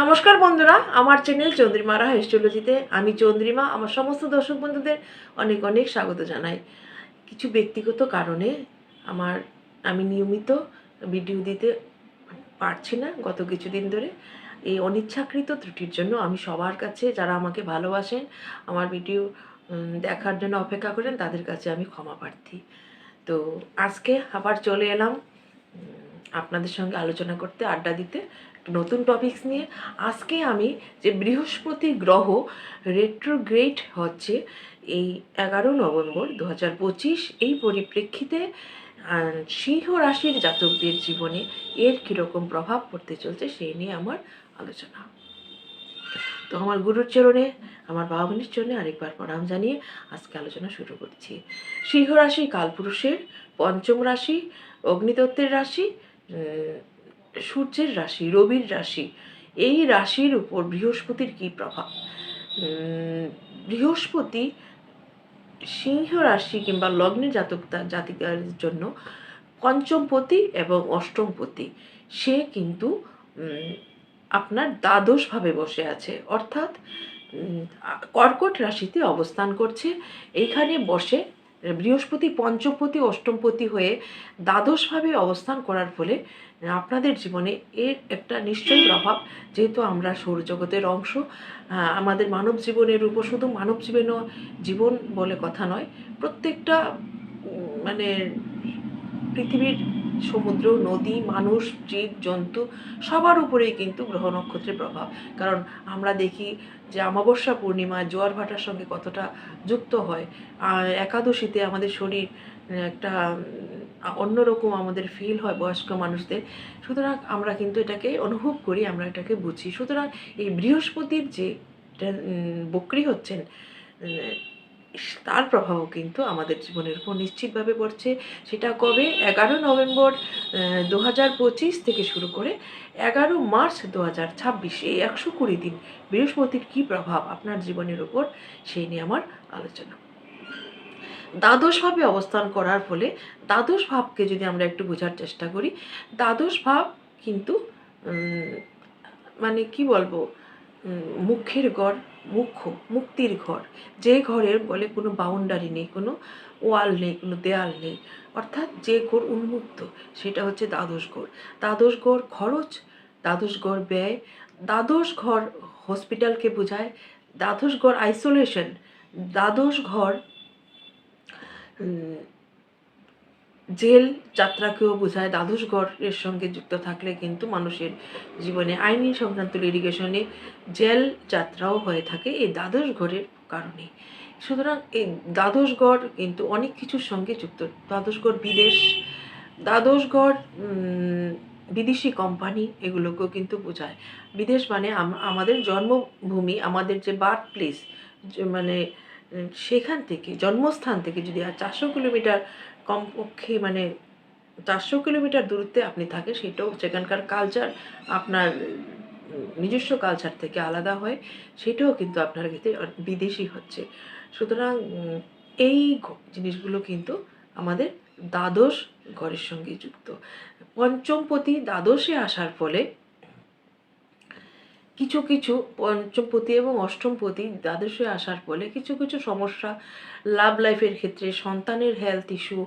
নমস্কার বন্ধুরা, আমার চ্যানেল চন্দ্রিমারা হেস্টোলজিতে আমি চন্দ্রিমা, আমার সমস্ত দর্শক বন্ধুদের অনেক অনেক স্বাগত জানাই। কিছু ব্যক্তিগত কারণে আমার, আমি নিয়মিত ভিডিও দিতে পারছি না গত কিছুদিন ধরে। এই অনিচ্ছাকৃত ত্রুটির জন্য আমি সবার কাছে যারা আমাকে ভালোবাসেন, আমার ভিডিও দেখার জন্য অপেক্ষা করেন, তাদের কাছে আমি ক্ষমা প্রার্থী। তো আজকে আবার চলে এলাম আপনাদের সঙ্গে আলোচনা করতে, আড্ডা দিতে। নতুন টপিকস নিয়ে আজকে আমি যে বৃহস্পতি গ্রহ রেট্রোগ্রেড হচ্ছে এই এগারো নভেম্বর দু হাজার পঁচিশ, এই পরিপ্রেক্ষিতে সিংহ রাশির জাতকদের জীবনে এর কীরকম প্রভাব পড়তে চলছে সেই নিয়ে আমার আলোচনা। তো আমার গুরুর চরণে, আমার বাবা বোনের চরণে আরেকবার প্রণাম জানিয়ে আজকে আলোচনা শুরু করছি। সিংহ রাশি কালপুরুষের পঞ্চম রাশি, অগ্নিতত্ত্বের রাশি সূর্যের রাশি, রবির রাশি, এই রাশির উপর বৃহস্পতির কী প্রভাব? বৃহস্পতি সিংহ রাশি কিংবা লগ্নে জাতক জাতিকার জন্য পঞ্চমপতি এবং অষ্টমপতি। সে কিন্তু আপনার দ্বাদশভাবে বসে আছে। অর্থাৎ কর্কট রাশিতে অবস্থান করছে। এইখানে বসে বৃহস্পতি, পঞ্চমপতি, অষ্টমপতি হয়ে দ্বাদশভাবে অবস্থান করার ফলে আপনাদের জীবনে এর একটা নিশ্চয়ই প্রভাব, যেহেতু আমরা সৌরজগতের অংশ আমাদের মানব জীবনের উপর শুধু মানব জীবন জীবন বলে কথা নয়, প্রত্যেকটা মানে পৃথিবীর সমুদ্র, নদী, মানুষ, জীব, জন্তু, সবার উপরেই কিন্তু গ্রহ নক্ষত্রের প্রভাব। কারণ আমরা দেখি যে অমাবস্যা পূর্ণিমা জোয়ার ভাটার সঙ্গে কতটা যুক্ত হয়। একাদশীতে আমাদের শরীর একটা অন্যরকম আমাদের ফিল হয় বয়স্ক মানুষদের। সুতরাং আমরা কিন্তু এটাকে অনুভব করি, আমরা এটাকে বুঝি। সুতরাং এই বৃহস্পতির যে বক্রি হচ্ছেন তার প্রভাবও কিন্তু আমাদের জীবনের উপর নিশ্চিতভাবে পড়ছে। সেটা কবে? এগারো নভেম্বর দু হাজার পঁচিশ থেকে শুরু করে এগারো মার্চ দু হাজার ছাব্বিশ, এই একশো কুড়ি দিন বৃহস্পতির কী প্রভাব আপনার জীবনের উপর সেই নিয়ে আমার আলোচনা। দ্বাদশভাবে অবস্থান করার ফলে দ্বাদশ ভাবকে যদি আমরা একটু বোঝার চেষ্টা করি, দ্বাদশ ভাব কিন্তু মানে কি বলব মুখের ঘর মুখ্য মুক্তির ঘর। যে ঘরের বলে কোনো বাউন্ডারি নেই, কোনো ওয়াল নেই, কোনো দেয়াল নেই। অর্থাৎ যে ঘর উন্মুক্ত, সেটা হচ্ছে দ্বাদশ ঘর। দ্বাদশ ঘর খরচ, দ্বাদশ ঘর ব্যয়, দ্বাদশ ঘর হসপিটালকে বোঝায়, দ্বাদশ ঘর আইসোলেশন দ্বাদশ ঘর জেল যাত্রাকেও বোঝায় দ্বাদশ ঘরের সঙ্গে যুক্ত থাকলে কিন্তু মানুষের জীবনে আইনি সংক্রান্ত লিটিগেশনে জেল যাত্রাও হয়ে থাকে এই দ্বাদশ ঘরের কারণে। সুতরাং এই দ্বাদশগড় কিন্তু অনেক কিছুর সঙ্গে যুক্ত। দ্বাদশগড় বিদেশ, দ্বাদশগড় বিদেশি কোম্পানি এগুলোকেও কিন্তু বোঝায়। বিদেশ মানে আমাদের জন্মভূমি, আমাদের যে বার্থ প্লেস মানে সেখান থেকে, জন্মস্থান থেকে যদি আর চারশো কিলোমিটার কমপক্ষে মানে চারশো কিলোমিটার দূরত্বে আপনি থাকেন, সেটাও সেখানকার কালচার আপনার নিজস্ব কালচার থেকে আলাদা হয়, সেটাও কিন্তু আপনার ক্ষেত্রে বিদেশি হচ্ছে। সুতরাং এই জিনিসগুলো কিন্তু আমাদের দ্বাদশ ঘরের সঙ্গে যুক্ত। পঞ্চমপতি দ্বাদশে আসার ফলে কিছু কিছু পঞ্চমপতি এবং অষ্টমপতি দ্বাদশে আসার ফলে কিছু কিছু সমস্যা লাভ লাইফের ক্ষেত্রে, সন্তানের হেলথ ইস্যু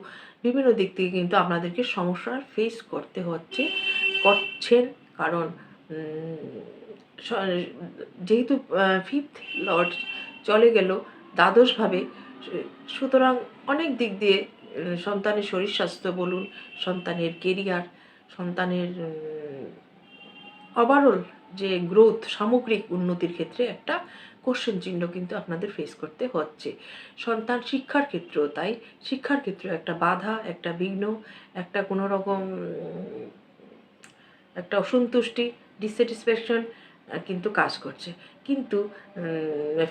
বিভিন্ন দিক থেকে কিন্তু আপনাদেরকে সমস্যার ফেস করতে হচ্ছে, করছেন। কারণ যেহেতু ফিফথ লর্ড চলে গেল দ্বাদশভাবে, সুতরাং অনেক দিক দিয়ে সন্তানের শরীর স্বাস্থ্য বলুন, সন্তানের কেরিয়ার সন্তানের ওভারঅল যে গ্রোথ সামগ্রিক উন্নতির ক্ষেত্রে একটা কোশ্চেন চিহ্ন কিন্তু আপনাদের ফেস করতে হচ্ছে। সন্তান শিক্ষার ক্ষেত্রেও তাই। শিক্ষার ক্ষেত্রেও একটা বাধা, একটা বিঘ্ন, একটা কোনো রকম একটা অসন্তুষ্টি ডিসস্যাটিসফ্যাকশন কিন্তু কাজ করছে। কিন্তু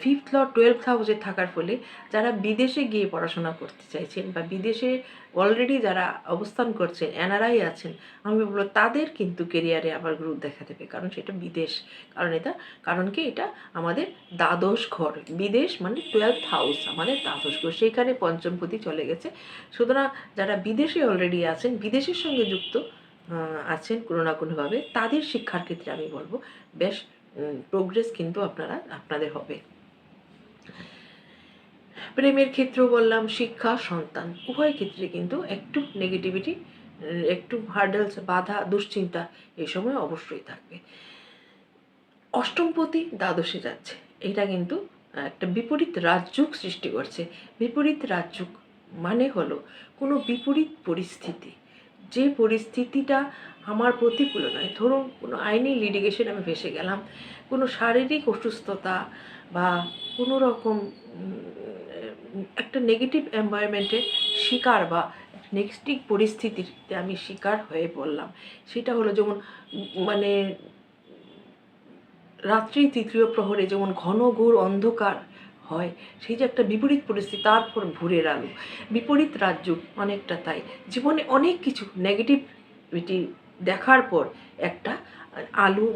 ফিফথ ল টুয়েলভ হাউসে থাকার ফলে যারা বিদেশে গিয়ে পড়াশোনা করতে চাইছেন বা বিদেশে অলরেডি যারা অবস্থান করছেন, এনআরআই আছেন, আমি বলব তাদের কিন্তু কেরিয়ারে আবার গ্রুপ দেখা দেবে। কারণ সেটা বিদেশ। কারণ এটা, কারণ কি এটা আমাদের দ্বাদশ ঘর। বিদেশ মানে টুয়েলভ হাউস আমাদের দ্বাদশ ঘর। সেইখানে পঞ্চমপতি চলে গেছে। সুতরাং যারা বিদেশে অলরেডি আছেন, বিদেশের সঙ্গে যুক্ত আছেন কোনো না কোনোভাবে, তাদের শিক্ষার ক্ষেত্রে আমি বলব, বেশ প্রোগ্রেস কিন্তু আপনারা, আপনাদের হবে। প্রেমের ক্ষেত্রেও বললাম, শিক্ষা, সন্তান, উভয় ক্ষেত্রে কিন্তু একটু নেগেটিভিটি একটু হার্ডেলস বাধা, দুশ্চিন্তা এই সময় অবশ্যই থাকবে। অষ্টমপতি দ্বাদশে যাচ্ছে, এটা কিন্তু একটা বিপরীত রাজযোগ সৃষ্টি করছে। বিপরীত রাজযোগ মানে হলো কোনো বিপরীত পরিস্থিতি। যে পরিস্থিতিটা আমার প্রতিকূল নয় ধরুন কোনো আইনি লিডিগেশন আমি ভেসে গেলাম, কোনো শারীরিক অসুস্থতা বা কোনো রকম একটা নেগেটিভ এনভায়রনমেন্টের শিকার বা নেগেটিভ পরিস্থিতিতে আমি শিকার হয়ে পড়লাম। সেটা হলো যেমন মানে রাত্রি তৃতীয় প্রহরে যেমন ঘন ঘোর অন্ধকার হয়। সেই যে একটা বিপরীত পরিস্থিতি, তারপর ভোরের আলো। বিপরীত রাজ্য অনেকটা তাই। জীবনে অনেক কিছু নেগেটিভিটি দেখার পর একটা আলু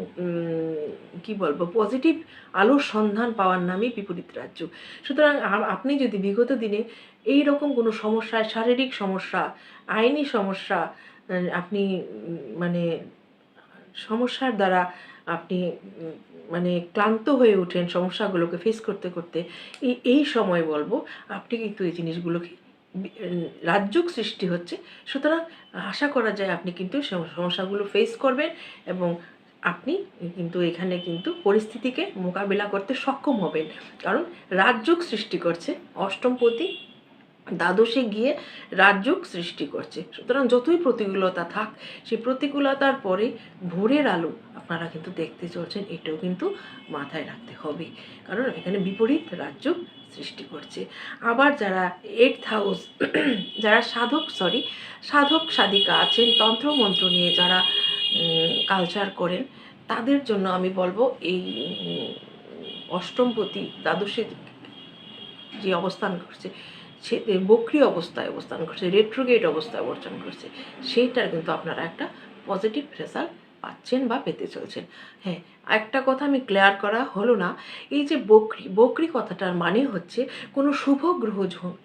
কি বলব পজিটিভ আলোর সন্ধান পাওয়ার নামই বিপরীত রাজ্য। সুতরাং আপনি যদি বিগত দিনে এই রকম কোনো সমস্যায়, শারীরিক সমস্যা, আইনি সমস্যা আপনি মানে সমস্যার দ্বারা আপনি মানে ক্লান্ত হয়ে ওঠেন সমস্যাগুলোকে ফেস করতে করতে, এই এই সময় বলব, আপনি কিন্তু এই জিনিসগুলোকে রাজযোগ সৃষ্টি হচ্ছে। সুতরাং আশা করা যায় আপনি কিন্তু সমস্যাগুলো ফেস করবেন এবং আপনি কিন্তু এখানে কিন্তু পরিস্থিতিকে মোকাবিলা করতে সক্ষম হবেন। কারণ রাজযোগ সৃষ্টি করছে অষ্টমপতি দ্বাদশে গিয়ে রাজযোগ সৃষ্টি করছে। সুতরাং যতই প্রতিকূলতা থাক সেই প্রতিকূলতার পরে ভোরের আলো আপনারা কিন্তু দেখতে চলছেন, এটাও কিন্তু মাথায় রাখতে হবে। কারণ এখানে বিপরীত রাজ্য সৃষ্টি করছে। আবার যারা এইট হাউস যারা সাধক সরি সাধক সাধিকা আছেন, তন্ত্রমন্ত্র নিয়ে যারা কালচার করেন, তাদের জন্য আমি বলব এই অষ্টমপতি, দ্বাদশে যে অবস্থান করছে সে বক্রি অবস্থায় অবস্থান করছে রেট্রোগেট অবস্থায় অবস্থান করছে। সেইটার কিন্তু আপনারা একটা পজিটিভ রেজাল্ট পাচ্ছেন বা পেতে চলছেন। হ্যাঁ একটা কথা আমি ক্লিয়ার করা হলো না, এই যে বকরি বকরি কথাটার মানে হচ্ছে কোনো শুভ গ্রহ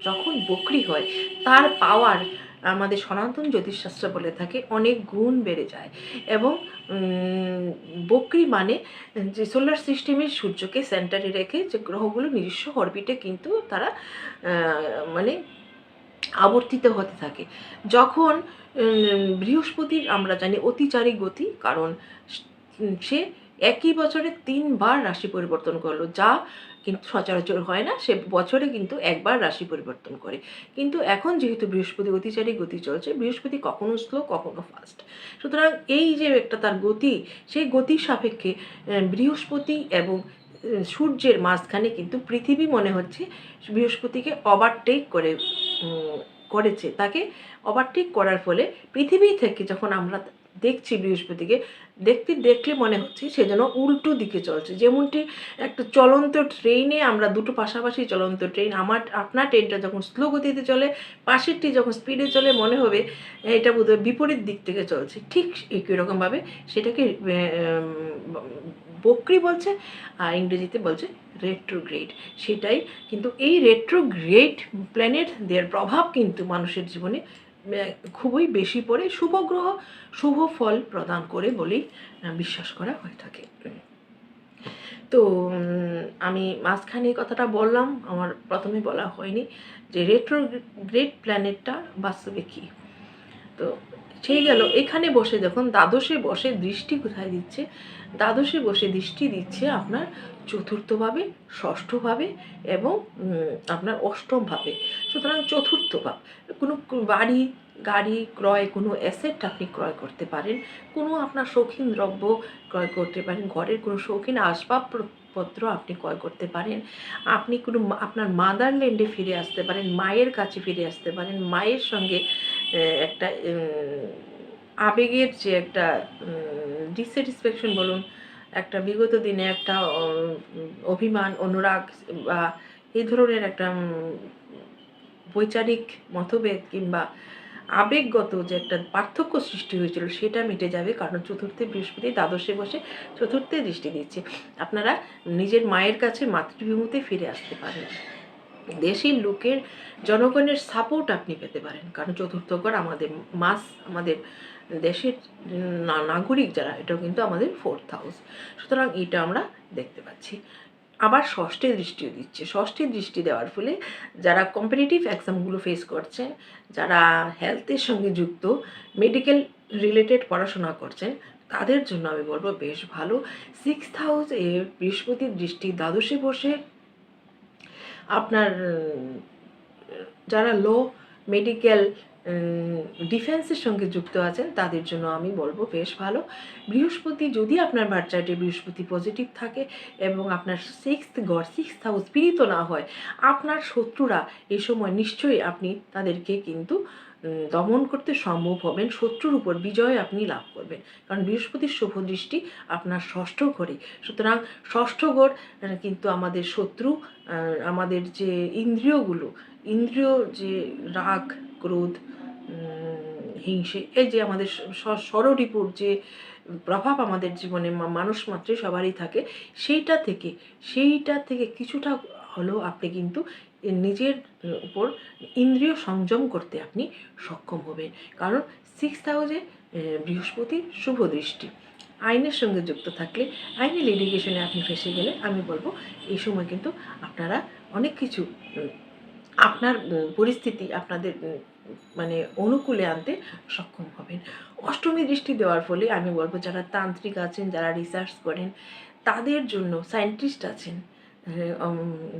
যখন বকরি হয়, তার পাওয়ার আমাদের সনাতন জ্যোতিষশাস্ত্র বলে থাকে, অনেক গুণ বেড়ে যায়। এবং বকরি মানে যে সোলার সিস্টেমের সূর্যকে সেন্টারে রেখে যে গ্রহগুলো নিজস্ব অরবিটে কিন্তু তারা মানে আবর্তিত হতে থাকে। যখন বৃহস্পতির আমরা জানি অতিচারী গতি, কারণ সে একই বছরে তিনবার রাশি পরিবর্তন করল, যা কিন্তু সচরাচর হয় না, সে বছরে কিন্তু একবার রাশি পরিবর্তন করে। কিন্তু এখন যেহেতু বৃহস্পতি অতিচারী গতি চলছে, বৃহস্পতি কখনো স্লো কখনো ফাস্ট সুতরাং এই যে একটা তার গতি, সেই গতির সাপেক্ষে বৃহস্পতি এবং সূর্যের মাঝখানে কিন্তু পৃথিবী মনে হচ্ছে বৃহস্পতিকে ওভারটেক করে করেছে। তাকে ওভারটেক করার ফলে পৃথিবী থেকে যখন আমরা দেখছি বৃহস্পতিকে, দেখতে, দেখলে মনে হচ্ছে সে যেন উল্টো দিকে চলছে। যেমনটি একটা চলন্ত ট্রেনে আমরা দুটো পাশাপাশি চলন্ত ট্রেন, আমার, আপনার ট্রেনটা যখন স্লো গতিতে চলে, পাশেরটি যখন স্পিডে চলে, মনে হবে এটা বোধহয় বিপরীত দিক থেকে চলছে। ঠিক একই রকমভাবে সেটাকে বক্রি বলছে, আর ইংরেজিতে বলছে রেট্রোগ্রেড সেটাই, কিন্তু এই রেট্রোগ্রেড প্ল্যানেট দেওয়ার প্রভাব কিন্তু মানুষের জীবনে খুবই বেশি পড়ে শুভ গ্রহ, শুভ ফল প্রদান করে বলেই বিশ্বাস করা হয়ে থাকে। তো আমি মাঝখানে কথাটা বললাম, আমার প্রথমে বলা হয়নি যে রেট্রো গ্রেট প্ল্যানেটটা বাস্তবে কী। তো সেই গেল। এখানে বসে যখন দ্বাদশে বসে দৃষ্টি কোথায় দিচ্ছে? দ্বাদশে বসে দৃষ্টি দিচ্ছে আপনার চতুর্থভাবে, ষষ্ঠভাবে এবং আপনার অষ্টমভাবে। সুতরাং চতুর্থ ভাব কোনো বাড়ি, গাড়ি ক্রয়, কোনো অ্যাসেট আপনি ক্রয় করতে পারেন, কোনো আপনার শৌখিন দ্রব্য ক্রয় করতে পারেন, ঘরের কোনো শৌখিন আসবাবপত্র আপনি ক্রয় করতে পারেন। আপনি কোনো আপনার মাদারল্যান্ডে ফিরে আসতে পারেন, মায়ের কাছে ফিরে আসতে পারেন। মায়ের সঙ্গে একটা আবেগের যে একটা ডিস্যাটিসফ্যাকশন বলুন, একটা বিগত দিনে একটা অভিমান, অনুরাগ বা এই ধরনের একটা বৈচারিক মতভেদ কিংবা আবেগগত যে একটা পার্থক্য সৃষ্টি হয়েছিল সেটা মিটে যাবে, কারণ চতুর্থে বৃহস্পতি দ্বাদশে বসে চতুর্থে দৃষ্টি দিচ্ছে। আপনারা নিজের মায়ের কাছে মাতৃভূমিতে ফিরে আসতে পারেন। দেশের লোকের, জনগণের সাপোর্ট আপনি পেতে পারেন, কারণ চতুর্থ ঘর আমাদের মাস, আমাদের দেশের নাগরিক যারা, এটাও কিন্তু আমাদের ফোর্থ হাউস সুতরাং এটা আমরা দেখতে পাচ্ছি। আবার ষষ্ঠী দৃষ্টিও দিচ্ছে। ষষ্ঠী দৃষ্টি দেওয়ার ফলে যারা কম্পিটিটিভ এক্সামগুলো ফেস করছেন যারা হেলথের সঙ্গে যুক্ত মেডিকেল রিলেটেড পড়াশোনা করছেন, তাদের জন্য আমি বলব বেশ ভালো। সিক্স হাউসে বৃহস্পতির দৃষ্টি দ্বাদশে বসে আপনার, যারা লো মেডিকেল ডিফেন্সের সঙ্গে যুক্ত আছেন, তাদের জন্য আমি বলব বেশ ভালো। বৃহস্পতি, যদি আপনার বার্থ চার্টে বৃহস্পতি পজিটিভ থাকে এবং আপনার সিক্স গড় সিক্স হাউস পীড়িত না হয়, আপনার শত্রুরা এই সময় নিশ্চয়ই আপনি তাদেরকে কিন্তু দমন করতে সম্ভব হবেন, শত্রুর উপর বিজয় আপনি লাভ করবেন। কারণ বৃহস্পতির শুভ দৃষ্টি আপনার ষষ্ঠ ঘরে। সুতরাং ষষ্ঠ ঘর কিন্তু আমাদের শত্রু আমাদের যে ইন্দ্রিয়গুলো, ইন্দ্রিয় যে রাগ, ক্রোধ হিংসে, এই যে আমাদের ষড়রিপুর যে প্রভাব আমাদের জীবনে মানুষ মাত্রই সবারই থাকে, সেইটা থেকে সেইটা থেকে কিছুটা হলেও আপনি কিন্তু নিজের উপর ইন্দ্রিয় সংযম করতে আপনি সক্ষম হবেন। কারণ সিক্স হাউসে বৃহস্পতি শুভ দৃষ্টি। আইনের সঙ্গে যুক্ত থাকলে আইনি লিটিগেশনে আপনি ফেসে গেলে আমি বলব, এই সময় কিন্তু আপনারা অনেক কিছু আপনার পরিস্থিতি আপনাদের মানে অনুকূলে আনতে সক্ষম হবেন। অষ্টমী দৃষ্টি দেওয়ার ফলে আমি বলব, যারা তান্ত্রিক আছেন, যারা রিসার্চ করেন, তাদের জন্য সায়েন্টিস্ট আছেন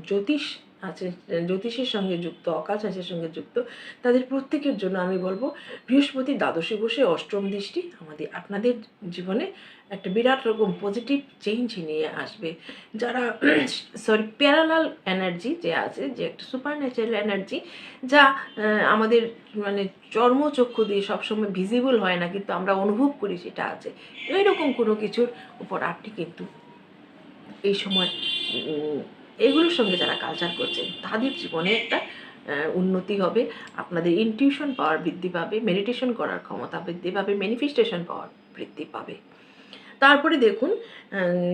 জ্যোতিষ আছে জ্যোতিষের সঙ্গে যুক্ত অকাশাসের সঙ্গে যুক্ত, তাদের প্রত্যেকের জন্য আমি বলব বৃহস্পতি দ্বাদশী বসে অষ্টম দৃষ্টি আমাদের আপনাদের জীবনে একটা বিরাট রকম পজিটিভ চেঞ্জ নিয়ে আসবে। যারা সরি প্যারালাল এনার্জি যে আছে, যে একটা সুপার ন্যাচারাল এনার্জি যা আমাদের মানে চর্মচক্ষু দিয়ে সবসময় ভিজিবল হয় না, কিন্তু আমরা অনুভব করি সেটা আছে। এইরকম কোনো কিছুর উপর আপনি কিন্তু এই সময় এগুলোর সঙ্গে যারা কালচার করছেন তাদের জীবনে একটা উন্নতি হবে। আপনাদের ইনটিউশন পাওয়ার বৃদ্ধি পাবে মেডিটেশন করার ক্ষমতা বৃদ্ধি পাবে ম্যানিফেস্টেশন পাওয়ার বৃদ্ধি পাবে। তারপরে দেখুন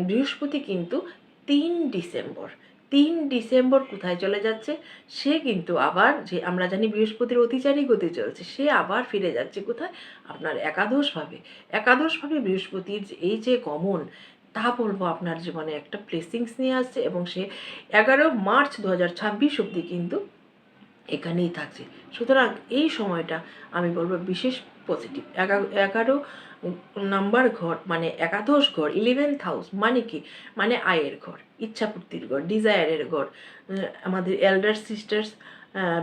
বৃহস্পতি কিন্তু তিন ডিসেম্বর তিন ডিসেম্বর কোথায় চলে যাচ্ছে? সে কিন্তু আবার যে আমরা জানি বৃহস্পতির অতিচারী গতি চলছে, সে আবার ফিরে যাচ্ছে কোথায়? আপনার একাদশভাবে। একাদশভাবে বৃহস্পতির এই যে গমন তা বলব আপনার জীবনে একটা প্লেসিংস নিয়ে আসছে এবং সে এগারো মার্চ দু হাজার ছাব্বিশ অব্দি কিন্তু এখানেই থাকছে। সুতরাং এই সময়টা আমি বলব বিশেষ পজিটিভ এগারো নাম্বার ঘর মানে একাদশ ঘর ইলেভেন্থ হাউস মানে কি? মানে আয়ের ঘর, ইচ্ছাপূর্তির ঘর ডিজায়ারের ঘর। আমাদের এল্ডার সিস্টার্স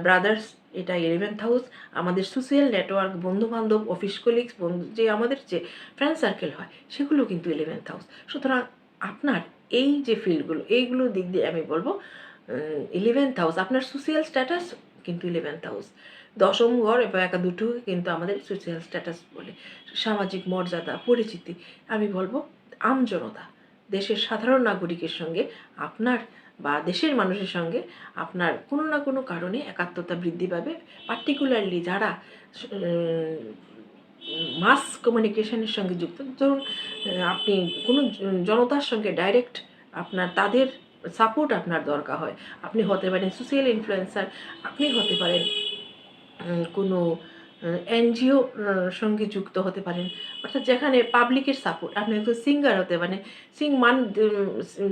ব্রাদার্স এটা ইলেভেন্থ হাউস আমাদের সোশ্যাল নেটওয়ার্ক বন্ধুবান্ধব অফিস কলিগস বন্ধু, যে আমাদের যে ফ্রেন্ড সার্কেল হয়, সেগুলো কিন্তু ইলেভেন্থ হাউস সুতরাং আপনার এই যে ফিল্ডগুলো এইগুলো দিক দিয়ে আমি বলব ইলেভেন্থ হাউস আপনার সোশ্যাল স্ট্যাটাস কিন্তু ইলেভেন্থ হাউস দশম ঘর এবং একা দুটো কিন্তু আমাদের সোশ্যাল স্ট্যাটাস বলে। সামাজিক মর্যাদা, পরিচিতি, আমি বলব আমজনতা, দেশের সাধারণ নাগরিকের সঙ্গে আপনার বা দেশের মানুষের সঙ্গে আপনার কোনো না কোনো কারণে একাত্মতা বৃদ্ধি পাবে। পার্টিকুলারলি যারা মাস কমিউনিকেশনের সঙ্গে যুক্ত। ধরুন আপনি কোনো জনতার সঙ্গে ডাইরেক্ট আপনার, তাদের সাপোর্ট আপনার দরকার হয়। আপনি হতে পারেন সোশ্যাল ইনফ্লুয়েন্সার আপনি হতে পারেন কোনো এনজিও সঙ্গে যুক্ত হতে পারেন। অর্থাৎ যেখানে পাবলিকের সাপোর্ট আপনি একজন সিঙ্গার হতে পারেন। সিং মান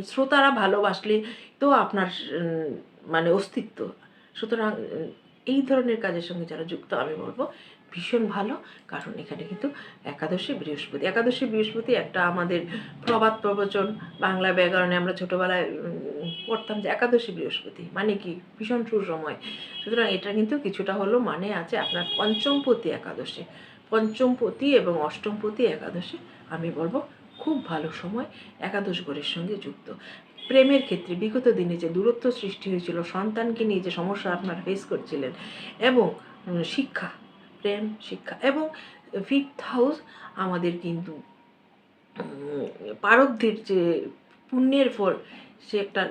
শ্রোতারা ভালোবাসলে তো আপনার মানে অস্তিত্ব। সুতরাং, এই ধরনের কাজের সঙ্গে যারা যুক্ত, আমি বলব ভীষণ ভালো। কারণ এখানে কিন্তু একাদশী, বৃহস্পতি। একাদশী, বৃহস্পতি একটা আমাদের প্রবাদ প্রবচন। বাংলা ব্যাকরণে আমরা ছোটোবেলায় পড়তাম যে একাদশী, বৃহস্পতি। মানে কি? ভীষণ সুসময়। সুতরাং এটা কিন্তু কিছুটা হলো মানে আছে আপনার পঞ্চমপতি একাদশী। পঞ্চমপতি এবং অষ্টমপতি একাদশী আমি বলব খুব ভালো সময় একাদশ ঘরের সঙ্গে যুক্ত। প্রেমের ক্ষেত্রে বিগত দিনে যে দূরত্ব সৃষ্টি হয়েছিল, সন্তানকে নিয়ে যে সমস্যা আপনারা ফেস করছিলেন এবং শিক্ষা প্রেম, শিক্ষা এবং ফিফথ হাউস আমাদের কিন্তু পারকদের যে পুণ্যের ফল, সে একটা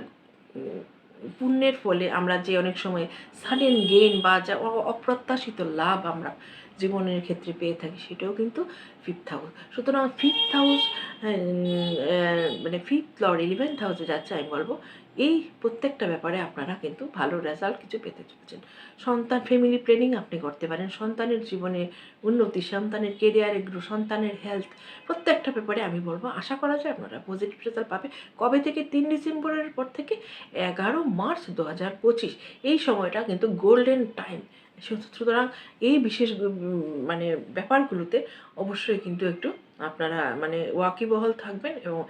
পুণ্যের ফলে আমরা যে অনেক সময় সাডেন গেইন বা যা অপ্রত্যাশিত লাভ আমরা জীবনের ক্ষেত্রে পেয়ে থাকি, সেটাও কিন্তু ফিফথ হাউস সুতরাং ফিফথ হাউস মানে ফিফথ লর্ড ইলেভেন্থ হাউসে যাচ্ছে আমি বলব এই প্রত্যেকটা ব্যাপারে আপনারা কিন্তু ভালো রেজাল্ট কিছু পেতে চলেছেন। সন্তান ফ্যামিলি প্ল্যানিং আপনি করতে পারেন। সন্তানের জীবনে উন্নতি, সন্তানের কেরিয়ারে গ্রো সন্তানের হেলথ প্রত্যেকটা ব্যাপারে আমি বলব, আশা করা যায় আপনারা পজিটিভ রেজাল্ট পাবে। কবে থেকে? তিন ডিসেম্বরের পর থেকে এগারো মার্চ দু হাজার পঁচিশ। এই সময়টা কিন্তু গোল্ডেন টাইম সুতরাং এই বিশেষ মানে ব্যাপারগুলোতে অবশ্যই কিন্তু একটু আপনারা মানে ওয়াকিবহল থাকবেন এবং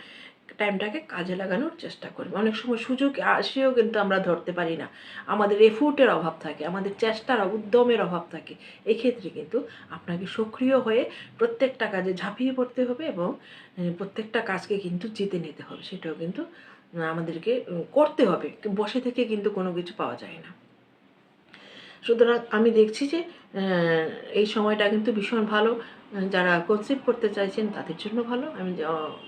টাইমটাকে কাজে লাগানোর চেষ্টা করবেন অনেক সময় সুযোগ আসেও কিন্তু আমরা ধরতে পারি না। আমাদের এফোর্টের অভাব থাকে, আমাদের চেষ্টার উদ্যমের অভাব থাকে। এক্ষেত্রে কিন্তু আপনাকে সক্রিয় হয়ে প্রত্যেকটা কাজে ঝাঁপিয়ে পড়তে হবে এবং প্রত্যেকটা কাজকে কিন্তু জিতে নিতে হবে। সেটাও কিন্তু আমাদেরকে করতে হবে। বসে থেকে কিন্তু কোনো কিছু পাওয়া যায় না। সুতরাং আমি দেখছি যে এই সময়টা কিন্তু ভীষণ ভালো। যারা কনসিভ করতে চাইছেন তাদের জন্য ভালো। আমি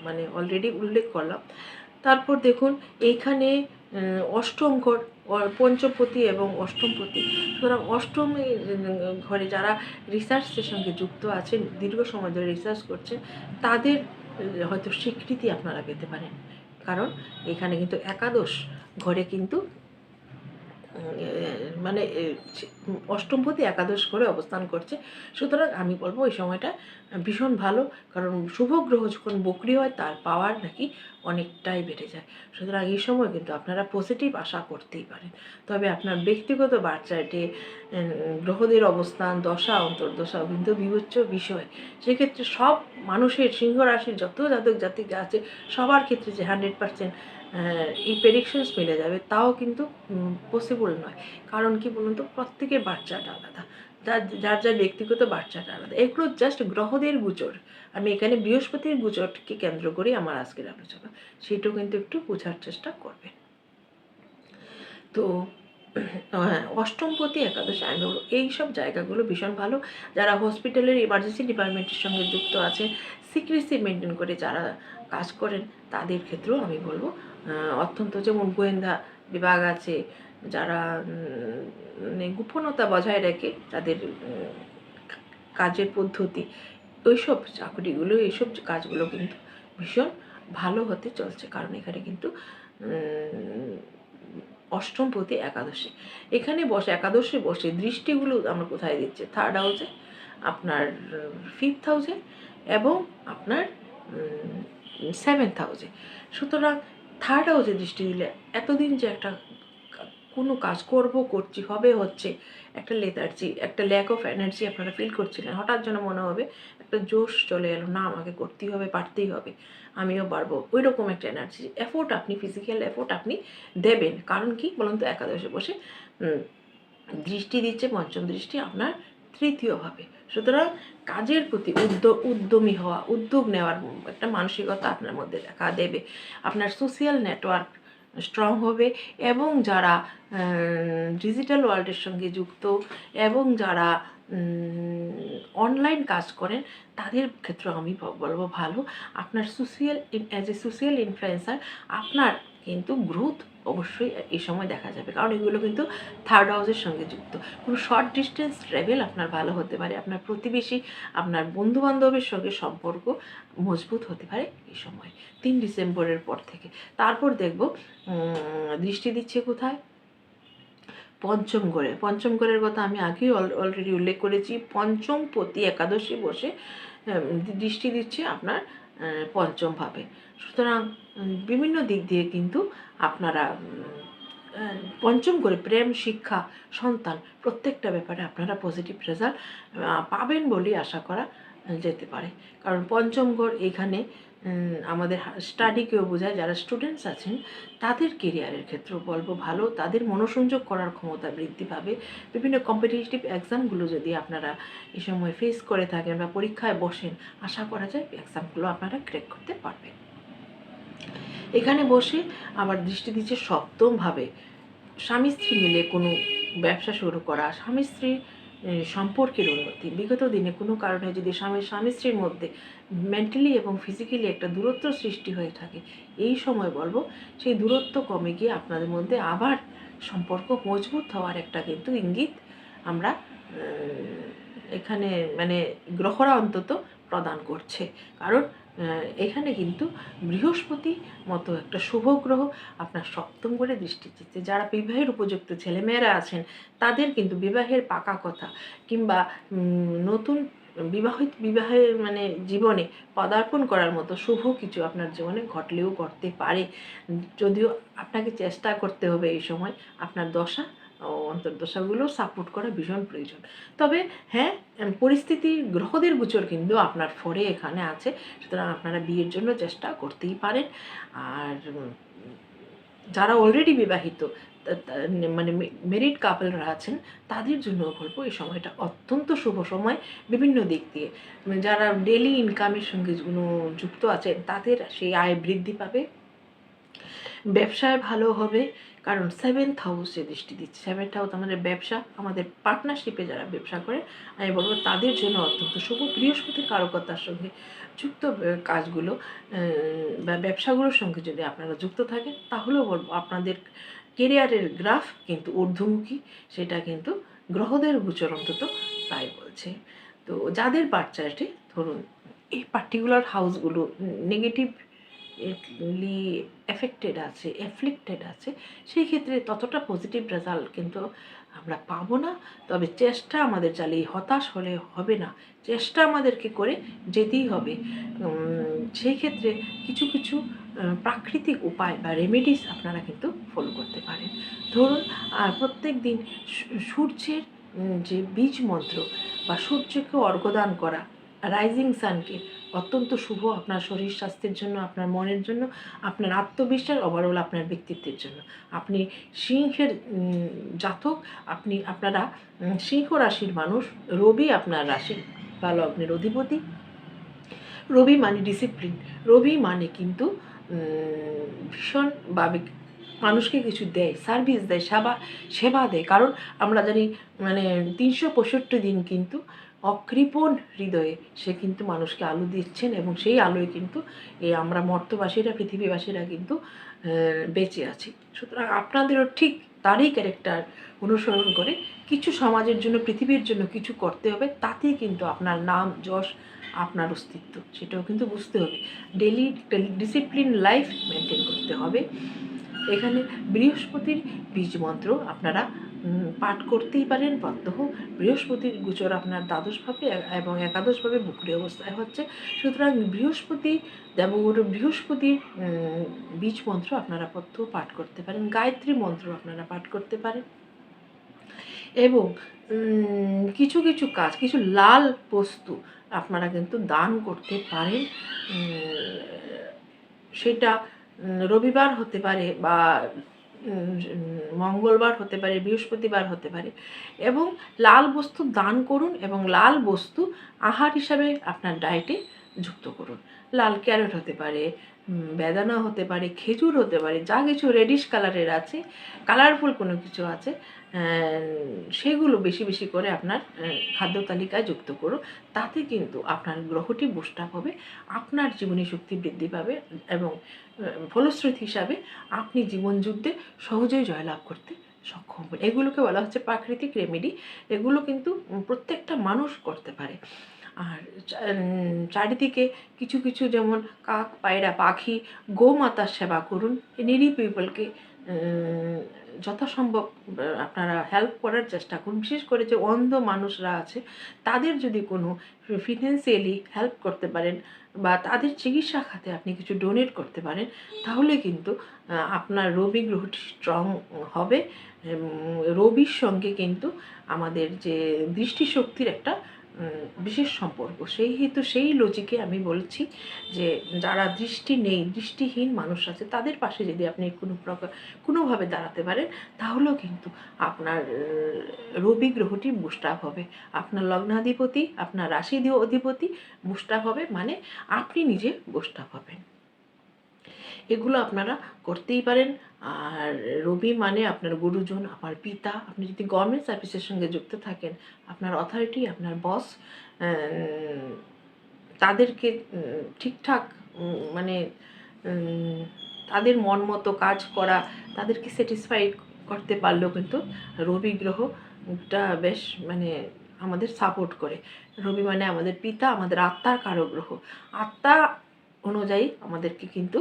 মানে অলরেডি উল্লেখ করলাম। তারপর দেখুন, এইখানে অষ্টম ঘর পঞ্চমপতি এবং অষ্টমপতি। সুতরাং অষ্টম ঘরে যারা রিসার্চের সঙ্গে যুক্ত আছেন, দীর্ঘ সময় ধরে রিসার্চ করছেন, তাদের হয়তো স্বীকৃতি আপনারা পেতে পারেন। কারণ এখানে কিন্তু একাদশ ঘরে কিন্তু মানে অষ্টমপতি একাদশ করে অবস্থান করছে। সুতরাং আমি বলব এই সময়টা ভীষণ ভালো, কারণ শুভ গ্রহ যখন বকরি হয়, তার পাওয়ার নাকি অনেকটাই বেড়ে যায়। সুতরাং এই সময় কিন্তু আপনারা পজিটিভ আশা করতেই পারেন। তবে আপনার ব্যক্তিগত বাচ্চাটে গ্রহদের অবস্থান, দশা অন্তর্দশা কিন্তু বিবেচ্য বিষয়। সেক্ষেত্রে সব মানুষের সিংহ রাশির যত জাতক জাতিক আছে, সবার ক্ষেত্রে যে হান্ড্রেড পার্সেন্ট এই প্রেডিকশনস মিলে যাবে। তাও কিন্তু পসিবল নয়। কারণ কি বলুন তো, প্রত্যেকের বাচ্চাটা আলাদা। যার যার যার ব্যক্তিগত বাচ্চাটা আলাদা। এগুলো জাস্ট গ্রহদের গুজর। আমি এখানে বৃহস্পতির গুজরকে কেন্দ্র করে আমার আজকের আলোচনা। সেটাও কিন্তু একটু বোঝার চেষ্টা করবেন। তো হ্যাঁ অষ্টমপতি, একাদশ আমি বলব এইসব জায়গাগুলো ভীষণ ভালো। যারা হসপিটালের ইমার্জেন্সি ডিপার্টমেন্টের সঙ্গে যুক্ত আছে সিক্রেসি মেনটেন করে যারা কাজ করেন, তাদের ক্ষেত্রেও আমি বলব অত্যন্ত যেমন গোয়েন্দা বিভাগ আছে, যারা মানে গোপনতা বজায় রেখে তাদের কাজের পদ্ধতি, ওইসব চাকরিগুলো, এইসব কাজগুলো কিন্তু ভীষণ ভালো হতে চলছে। কারণ এখানে কিন্তু অষ্টম প্রতি একাদশী। এখানে বসে, একাদশে বসে দৃষ্টিগুলো আমরা কোথায় দিচ্ছে? থার্ড হাউসে আপনার ফিফথ হাউসে এবং আপনার সেভেন্থ হাউসে সুতরাং থার্ড হাউসে দৃষ্টি দিলে, এতদিন যে একটা কোনো কাজ করব, করছি, হবে, হচ্ছে, একটা লেথার্জি একটা ল্যাক অফ এনার্জি আপনারা ফিল করছিলেন, হঠাৎ যেন মনে হবে একটা জোশ চলে এলো, না, আমাকে করতেই হবে, পারতেই হবে, আমিও পারব। ওই রকম একটা এনার্জি এফোর্ট আপনি ফিজিক্যাল এফোর্ট আপনি দেবেন। কারণ কি? বলুন তো, একাদশে বসে দৃষ্টি দিচ্ছে, পঞ্চম দৃষ্টি আপনার তৃতীয়ভাবে। সুতরাং কাজের প্রতি উদ্যোগ উদ্যমী হওয়া, উদ্যোগ নেওয়ার একটা মানসিকতা আপনার মধ্যে দেখা দেবে। আপনার সোশ্যাল নেটওয়ার্ক স্ট্রং হবে এবং যারা ডিজিটাল ওয়ার্ল্ডের সঙ্গে যুক্ত এবং যারা অনলাইন কাজ করেন, তাদের ক্ষেত্রে আমি বলব ভালো। আপনার social as a social influencer আপনার কিন্তু গ্রোথ অবশ্যই এই সময় দেখা যাবে। কারণ এগুলো কিন্তু থার্ড হাউসের সঙ্গে যুক্ত। কোনো শর্ট ডিস্টেন্স ট্রাভেল আপনার ভালো হতে পারে। আপনার প্রতিবেশী, আপনার বন্ধু বান্ধবের সঙ্গে সম্পর্ক মজবুত হতে পারে এই সময়, তিন ডিসেম্বরের পর থেকে। তারপর দেখব দৃষ্টি দিচ্ছে কোথায়? পঞ্চম ঘরে। পঞ্চম ঘরের কথা আমি আগেই অলরেডি উল্লেখ করেছি। পঞ্চম প্রতি একাদশী বসে দৃষ্টি দিচ্ছে আপনার পঞ্চমভাবে সুতরাং বিভিন্ন দিক দিয়ে কিন্তু আপনারা পঞ্চম করে প্রেম, শিক্ষা, সন্তান, প্রত্যেকটা ব্যাপারে আপনারা পজিটিভ রেজাল্ট পাবেন বলেই আশা করা যেতে পারে। কারণ পঞ্চম ঘর এখানে আমাদের স্টাডিকেও বোঝায়, যারা স্টুডেন্টস আছেন, তাদের কেরিয়ারের ক্ষেত্রেও বলব ভালো, তাদের মনোসংযোগ করার ক্ষমতা বৃদ্ধি পাবে। বিভিন্ন কম্পিটিটিভ এক্সামগুলো যদি আপনারা এই সময় ফেস করে থাকেন বা পরীক্ষায় বসেন, আশা করা যায় এক্সামগুলো আপনারা ক্র্যাক করতে পারবেন। এখানে বসে আমার দৃষ্টি দিচ্ছে সপ্তমভাবে স্বামী স্ত্রী মিলে কোনো ব্যবসা শুরু করা, স্বামী স্ত্রী সম্পর্কের উন্নতি। বিগত দিনে কোনো কারণে যদি স্বামী স্বামী স্ত্রীর মধ্যে মেন্টালি এবং ফিজিক্যালি একটা দূরত্ব সৃষ্টি হয়ে থাকে, এই সময় বলব, সেই দূরত্ব কমে গিয়ে আপনাদের মধ্যে আবার সম্পর্ক মজবুত হওয়ার একটা কিন্তু ইঙ্গিত আমরা এখানে মানে গ্রহরা অন্তত প্রদান করছে। কারণ এখানে কিন্তু বৃহস্পতি মতো একটা শুভ গ্রহ আপনার সপ্তম করে দৃষ্টি দিচ্ছে। যারা বিবাহের উপযুক্ত ছেলেমেয়েরা আছেন, তাদের কিন্তু বিবাহের পাকা কথা কিংবা নতুন বিবাহিত বিবাহের মানে জীবনে পদার্পণ করার মতো শুভ কিছু আপনার জীবনে ঘটলেও ঘটতে পারে। যদিও আপনাকে চেষ্টা করতে হবে এই সময় আপনার দশা অন্তর্দশাগুলো সাপোর্ট করা ভীষণ প্রয়োজন। তবে হ্যাঁ পরিস্থিতি গ্রহদের গোচর কিন্তু আপনার ফরে এখানে আছে, সুতরাং আপনারা বিয়ের জন্য চেষ্টা করতেই পারেন। আর যারা অলরেডি বিবাহিত মানে মেরিড কাপলরা আছেন, তাদের জন্য বলব এই সময়টা অত্যন্ত শুভ সময় বিভিন্ন দিক দিয়ে। যারা ডেলি ইনকামের সঙ্গে যুক্ত আছেন, তাদের সেই আয় বৃদ্ধি পাবে। ব্যবসায় ভালো হবে, কারণ সেভেন্থ হাউসে দৃষ্টি দিচ্ছে। সেভেন্থ হাউস আমাদের ব্যবসা, আমাদের পার্টনারশিপে যারা ব্যবসা করে, আমি বলব তাদের জন্য অত্যন্ত শুভ। বৃহস্পতির কারকতার সঙ্গে যুক্ত কাজগুলো বা ব্যবসাগুলোর সঙ্গে যদি আপনারা যুক্ত থাকেন, তাহলেও বলব আপনাদের কেরিয়ারের গ্রাফ কিন্তু ঊর্ধ্বমুখী, সেটা কিন্তু গ্রহদের গোচর অন্তত তাই বলছে। তো যাদের বার্থ চার্টে ধরুন এই পার্টিকুলার হাউসগুলো নেগেটিভলি এফেক্টেড আছে এফ্লিক্টেড আছে, সেই ক্ষেত্রে ততটা পজিটিভ রেজাল্ট কিন্তু আমরা পাবো না। তবে চেষ্টা আমাদের চালিয়ে হতাশ হলে হবে না। চেষ্টা আমাদেরকে করে যেতেই হবে। সেই ক্ষেত্রে কিছু কিছু প্রাকৃতিক উপায় বা রেমেডিস আপনারা কিন্তু ফলো করতে পারেন। ধরুন আর প্রত্যেক দিন সূর্যের যে বীজ মন্ত্র বা সূর্যকে অর্ঘদান করা রাইজিং সানকে অত্যন্ত শুভ আপনার শরীর স্বাস্থ্যের জন্য, আপনার মনের জন্য, আপনার আত্মবিশ্বাস ওভারঅল আপনার ব্যক্তিত্বের জন্য। আপনি সিংহের জাতক, আপনি, আপনারা সিংহ রাশির মানুষ, রবি আপনার রাশি, বা লগ্নের অধিপতি। রবি মানে ডিসিপ্লিন রবি মানে কিন্তু ভীষণভাবে মানুষকে কিছু দেয় সার্ভিস দেয়, সেবা সেবা দেয়। কারণ আমরা জানি মানে তিনশো পঁয়ষট্টি দিন কিন্তু অকৃপণ হৃদয়ে সে কিন্তু মানুষকে আলো দিচ্ছেন এবং সেই আলোয় কিন্তু এই আমরা মর্তবাসীরা, পৃথিবীবাসীরা কিন্তু বেঁচে আছি। সুতরাং আপনাদেরও ঠিক তারই ক্যারেক্টার অনুসরণ করে কিছু সমাজের জন্য, পৃথিবীর জন্য কিছু করতে হবে, তাতেই কিন্তু আপনার নাম, যশ, আপনার অস্তিত্ব, সেটাও কিন্তু বুঝতে হবে। ডেলি ডিসিপ্লিন লাইফ মেনটেন করতে হবে। এখানে বৃহস্পতির বীজ মন্ত্র আপনারা পাঠ করতেই পারেন প্রত্যহ বৃহস্পতির গোচর আপনার দ্বাদশভাবে এবং একাদশভাবে বুকরি অবস্থায় হচ্ছে। সুতরাং বৃহস্পতি, দেবগুরু বৃহস্পতির বীজ মন্ত্র আপনারা প্রত্যহ পাঠ করতে পারেন। গায়ত্রী মন্ত্র আপনারা পাঠ করতে পারেন। এবং কিছু কিছু কাজ, কিছু লাল বস্তু আপনারা কিন্তু দান করতে পারেন। সেটা রবিবার হতে পারে বা মঙ্গলবার হতে পারে, বৃহস্পতিবার হতে পারে। এবং লাল বস্তু দান করুন এবং লাল বস্তু আহার হিসাবে আপনার ডায়েটে যুক্ত করুন। লাল ক্যারেট হতে পারে বেদানা হতে পারে, খেজুর হতে পারে, যা কিছু রেডিশ কালারের আছে কালারফুল কোনো কিছু আছে সেগুলো বেশি বেশি করে আপনার খাদ্য তালিকায় যুক্ত করুন। তাতে কিন্তু আপনার গ্রহটি বুস্ট আপ হবে, আপনার জীবনী শক্তি বৃদ্ধি পাবে এবং ফলশ্রুতি হিসাবে আপনি জীবনযুদ্ধে সহজেই জয়লাভ করতে সক্ষম হবেন। এগুলোকে বলা হচ্ছে প্রাকৃতিক রেমেডি এগুলো কিন্তু প্রত্যেকটা মানুষ করতে পারে। আর চারিদিকে কিছু কিছু যেমন কাক, পায়রা, পাখি, গোমাতার সেবা করুন। নিরি পিপলকে যথাসম্ভব আপনারা হেল্প করার চেষ্টা করুন। বিশেষ করে যে অন্ধ মানুষরা আছে, তাদের যদি কোনো ফিনান্সিয়ালি হেল্প করতে পারেন বা তাদের চিকিৎসা খাতে আপনি কিছু ডোনেট করতে পারেন, তাহলে কিন্তু আপনার রবি গ্রহটি স্ট্রং হবে। রবির সঙ্গে কিন্তু আমাদের যে দৃষ্টিশক্তির একটা বিশেষ সম্পর্ক। সেই হেতু, সেই লজিকে আমি বলছি যে, যারা দৃষ্টি নেই, দৃষ্টিহীন মানুষ আছে, তাদের পাশে যদি আপনি কোনো প্রকার, কোনোভাবে দাঁড়াতে পারেন, তাহলেও কিন্তু আপনার রবি গ্রহটি বুস্টাপ হবে। আপনার লগ্নাধিপতি, আপনার রাশি অধিপতি বুস্টাপ হবে মানে আপনি নিজে বুস্টাপ হবেন। এগুলো আপনারা করতেই পারেন। আর রবি মানে আপনার গুরুজন আপনার পিতা। আপনি যদি গভর্নমেন্ট সার্ভিসের সঙ্গে যুক্ত থাকেন, আপনার অথরিটি আপনার বস তাদেরকে ঠিকঠাক মানে তাদের মন মতো কাজ করা, তাদেরকে স্যাটিসফাই করতে পারলেও কিন্তু রবি গ্রহটা বেশ মানে আমাদের সাপোর্ট করে। রবি মানে আমাদের পিতা, আমাদের আত্মার কারক গ্রহ আত্মা অনুযায়ী আমাদেরকে কিন্তু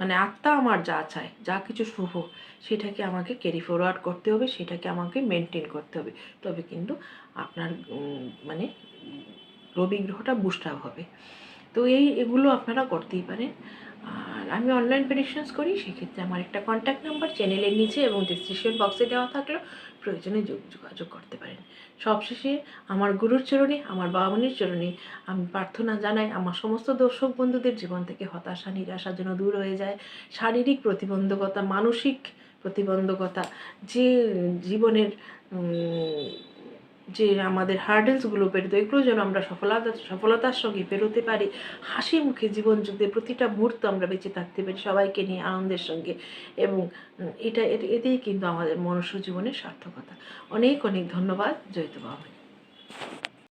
মানে আত্মা আমার যা চায়, যা কিছু শুভ, সেটাকে আমাকে ক্যারি ফরওয়ার্ড করতে হবে, সেটাকে আমাকে মেনটেন করতে হবে। তবে কিন্তু আপনার মানে রবি গ্রহটা বুস্ট আপ হবে। তো এই, এগুলো আপনারা করতেই পারেন। আর আমি অনলাইন প্রেডিকশনস করি, সেক্ষেত্রে আমার একটা কন্ট্যাক্ট নাম্বার চ্যানেলের নিচে এবং ডিসক্রিপশন বক্সে দেওয়া থাকলেও প্রয়োজনে যোগ, যোগাযোগ করতে পারেন। সবশেষে আমার গুরুর চরণে, আমার বাবা বাবামনির চরণে আমি প্রার্থনা জানাই, আমার সমস্ত দর্শক বন্ধুদের জীবন থেকে হতাশা, নিরাশা যেন দূর হয়ে যায়। শারীরিক প্রতিবন্ধকতা, মানসিক প্রতিবন্ধকতা, যে জীবনের যে আমাদের হার্ডেলসগুলো পেরোতে এগুলো যেন আমরা সফলতা সফলতার সঙ্গে পেরোতে পারি। হাসি মুখে জীবন যুদ্ধে প্রতিটা মুহূর্ত আমরা বেঁচে থাকতে পারি সবাইকে নিয়ে আনন্দের সঙ্গে। এবং এটা এতেই কিন্তু আমাদের মনুষ্য জীবনের সার্থকতা। অনেক অনেক ধন্যবাদ, জয়িত বাবা।